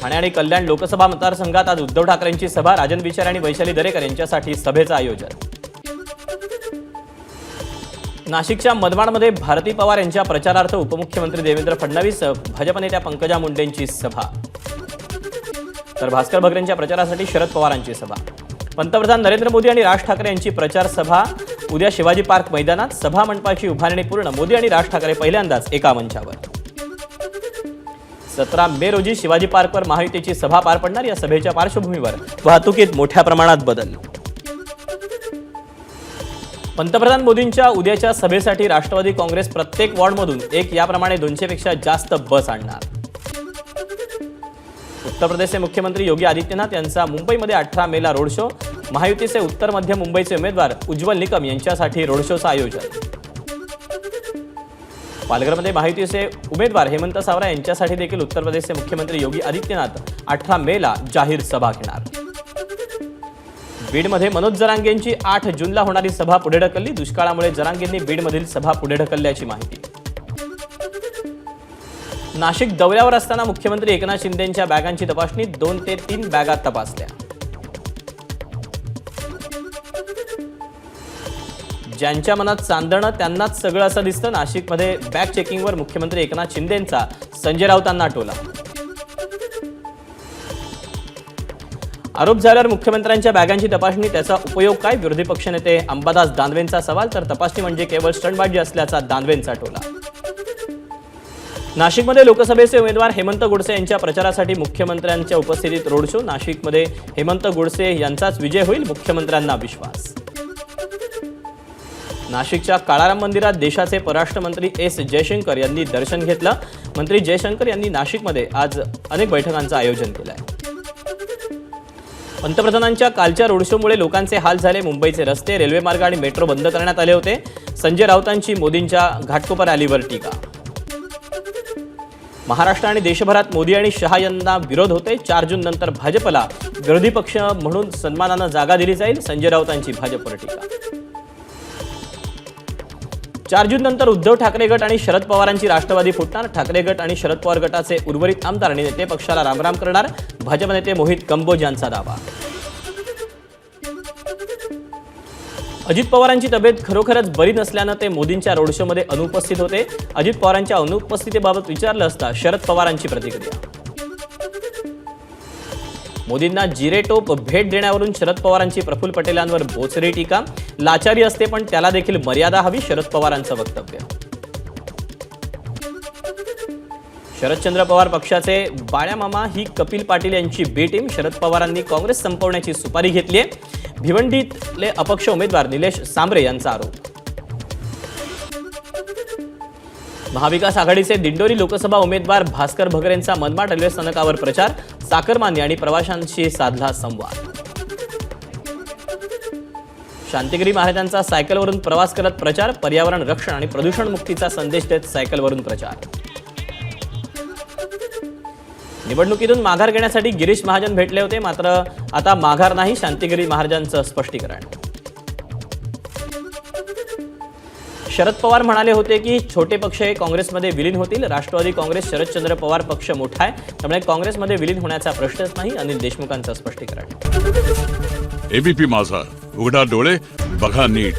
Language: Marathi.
ठाणे आणि कल्याण लोकसभा मतदारसंघात आज उद्धव ठाकरेंची सभा. राजन विचार आणि वैशाली दरेकर यांच्यासाठी सभेचं आयोजन. नाशिकच्या मधमाडमध्ये भारती पवार यांच्या प्रचारार्थ उपमुख्यमंत्री देवेंद्र फडणवीस भाजप नेत्या पंकजा मुंडेंची सभा. तर भास्कर भगरेंच्या प्रचारासाठी शरद पवारांची सभा. पंतप्रधान नरेंद्र मोदी आणि राज ठाकरे यांची प्रचार सभा. उद्या शिवाजी पार्क मैदानात सभा मंडपाची उभारणी पूर्ण मोदी आणि राज ठाकरे पहिल्यांदाच एका मंचावर. सतरा मे रोजी शिवाजी पार्कवर महायुतीची सभा पार पडणार या सभेच्या पार्श्वभूमीवर. वाहतुकीत मोठ्या प्रमाणात बदल. पंतप्रधान मोदींच्या उद्याच्या सभेसाठी राष्ट्रवादी काँग्रेस प्रत्येक वॉर्डमधून एक याप्रमाणे दोनशेपेक्षा जास्त बस आणणार. उत्तर प्रदेशचे मुख्यमंत्री योगी आदित्यनाथ यांचा मुंबईमध्ये अठरा मेला रोड शो. महायुतीचे उत्तर मध्य मुंबईचे उमेदवार उज्ज्वल निकम यांच्यासाठी रोड शोचं आयोजन. पालघरमध्ये महायुतीचे उमेदवार हेमंत सावरा यांच्यासाठी देखील उत्तर प्रदेशचे मुख्यमंत्री योगी आदित्यनाथ अठरा मेला जाहीर सभा घेणार. बीडमध्ये मनोज जरांगेंची आठ जूनला होणारी सभा पुढे ढकलली. दुष्काळामुळे जरांगेंनी बीडमधील सभा पुढे ढकलल्याची माहिती. नाशिक दौऱ्यावर असताना मुख्यमंत्री एकनाथ शिंदेंच्या बॅगांची तपासणी दोन ते तीन बॅगा तपासल्या. ज्यांच्या मनात चांदणं त्यांनाच सगळं असं दिसतं. नाशिकमध्ये बॅग चेकिंगवर मुख्यमंत्री एकनाथ शिंदेंचा संजय राऊतांना टोला. आरोप झाल्यावर मुख्यमंत्र्यांच्या बॅगांची तपासणी त्याचा उपयोग काय? विरोधी पक्षनेते अंबादास दानवेंचा सवाल तर तपासणी म्हणजे केवळ स्टंटबाजी असल्याचा दानवेंचा टोला. नाशिकमध्ये लोकसभेचे उमेदवार हेमंत गोडसे यांच्या प्रचारासाठी मुख्यमंत्र्यांच्या उपस्थितीत रोड शो नाशिकमध्ये हेमंत गोडसे यांचाच विजय होईल मुख्यमंत्र्यांना विश्वास. नाशिकच्या काळाराम मंदिरात देशाचे परराष्ट्र मंत्री एस जयशंकर यांनी दर्शन घेतलं. मंत्री जयशंकर यांनी नाशिकमध्ये आज अनेक बैठकांचं आयोजन केलं आहे पंतप्रधानांच्या कालच्या रोड शोमुळे लोकांचे हाल झाले. मुंबईचे रस्ते रेल्वे मार्ग आणि मेट्रो बंद करण्यात आले होते. संजय राऊतांची मोदींच्या घाटकोपर रॅलीवर टीका. महाराष्ट्र आणि देशभरात मोदी आणि शहा यांना विरोध होते चार जून नंतर भाजपला विरोधी पक्ष म्हणून सन्मानानं जागा दिली जाईल. संजय राऊतांची भाजपवर टीका. चार जून नंतर उद्धव ठाकरे गट आणि शरद पवारांची राष्ट्रवादी फुटणार. ठाकरे गट आणि शरद पवार गटाचे उर्वरित आमदार आणि नेते पक्षाला रामराम करणार. भाजप नेते मोहित कंबोज यांचा दावा. अजित पवारांची तब्येत खरोखरच बरी नसल्यानं ते मोदींच्या रोड शोमध्ये अनुपस्थित होते. अजित पवारांच्या अनुपस्थितीबाबत विचारलं असता शरद पवारांची प्रतिक्रिया. मोदींना जिरेटोप भेट देण्यावरून शरद पवारांची प्रफुल्ल पटेलांवर बोचरी टीका. लाचारी असते पण त्याला देखील मर्यादा हवी शरद पवारांचं वक्तव्य. शरदचंद्र पवार पक्षाचे बाळ्यामामा ही कपिल पाटील यांची बी टीम शरद पवारांनी काँग्रेस संपवण्याची सुपारी घेतली आहे. भिवंडीतले अपक्ष उमेदवार निलेश सांबरे यांचा आरोप. महाविकास आघाडीचे दिंडोरी लोकसभा उमेदवार भास्कर भगरेंचा मनमाड रेल्वे स्थानकावर प्रचार. चाकरमान्य आणि प्रवाशांशी साधला संवाद. शांतिगिरी महाराजांचा सायकलवरून प्रवास करत प्रचार पर्यावरण रक्षण आणि प्रदूषण मुक्तीचा संदेश देत सायकलवरून प्रचार. निवडणुकीतून माघार घेण्यासाठी गिरीश महाजन भेटले होते मात्र आता माघार नाही शांतिगिरी महाराजांचं स्पष्टीकरण. शरद पवार म्हणाले होते की छोटे पक्ष हे काँग्रेसमध्ये विलीन होतील. राष्ट्रवादी काँग्रेस शरदचंद्र पवार पक्ष मोठा आहे. त्यामुळे काँग्रेसमध्ये विलीन होण्याचा प्रश्नच नाही अनिल देशमुखांचं स्पष्टीकरण. एबीपी माझा. उघडा डोळे बघा नीट.